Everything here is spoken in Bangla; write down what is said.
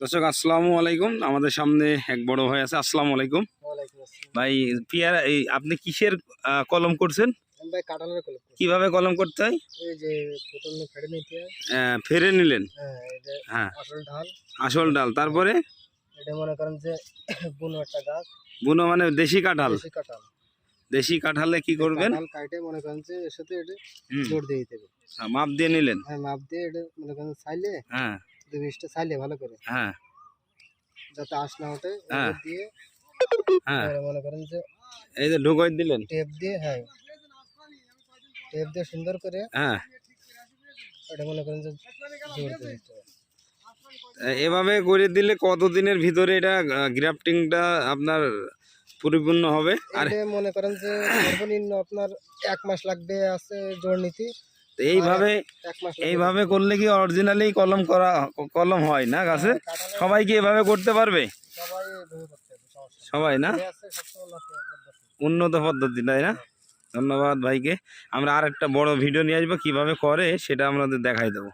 দর্শক আসসালামু আলাইকুম। আমাদের সামনে এক বড় ভাই আছে আসসালামু আলাইকুম। ভাই পিয়ারা এই আপনি কিসের কলম করছেন? কীভাবে কলম করতে হয়? হয় ফেরে নিলেন? হ্যাঁ হ্যাঁ। আসল ডাল। তারপরে? এটা মনে করেন যে বুনো মানে দেশি কাঁঠাল? দেশি কাঁঠাল। কি করবেন? কাটে মনে করেন যে এর সাথে এটা জোর দিয়ে দিতে হবে। আচ্ছা, মাপ দিয়ে নিলেন। হ্যাঁ মাপ দিয়ে এটা মনে করেন চাইলে হ্যাঁ। দু চাইলে ভালো করে। হ্যাঁ। যাতে আঁশ না ওঠে হ্যাঁ। দিয়ে হ্যাঁ। মনে করেন যে এই যে ঢুকাই দিলেন? টেপ দিয়ে হ্যাঁ। টেপ দিয়ে সুন্দর করে হ্যাঁ। এটা মনে করেন যে জোর এভাবে করে দিলে কতদিনের ভিতরে এটা গ্রাফটিংটা আপনার পরিপূর্ণ হবে? আর মনে করেন যে সর্বনিম্ন আপনার এক মাস লাগবে আছে জোর নীতি। এইভাবে মাস লাগবে। এইভাবে করলে কি অরিজিনালি কলম করা কলম হয় না গাছে? সবাই কি এভাবে করতে পারবে? সবাই না। উন্নত পদ্ধতি। তাই না? ধন্যবাদ ভাইকে। আমরা আর একটা বড় ভিডিও নিয়ে আসব কীভাবে করে সেটা আমাদের দেখাই দেবো।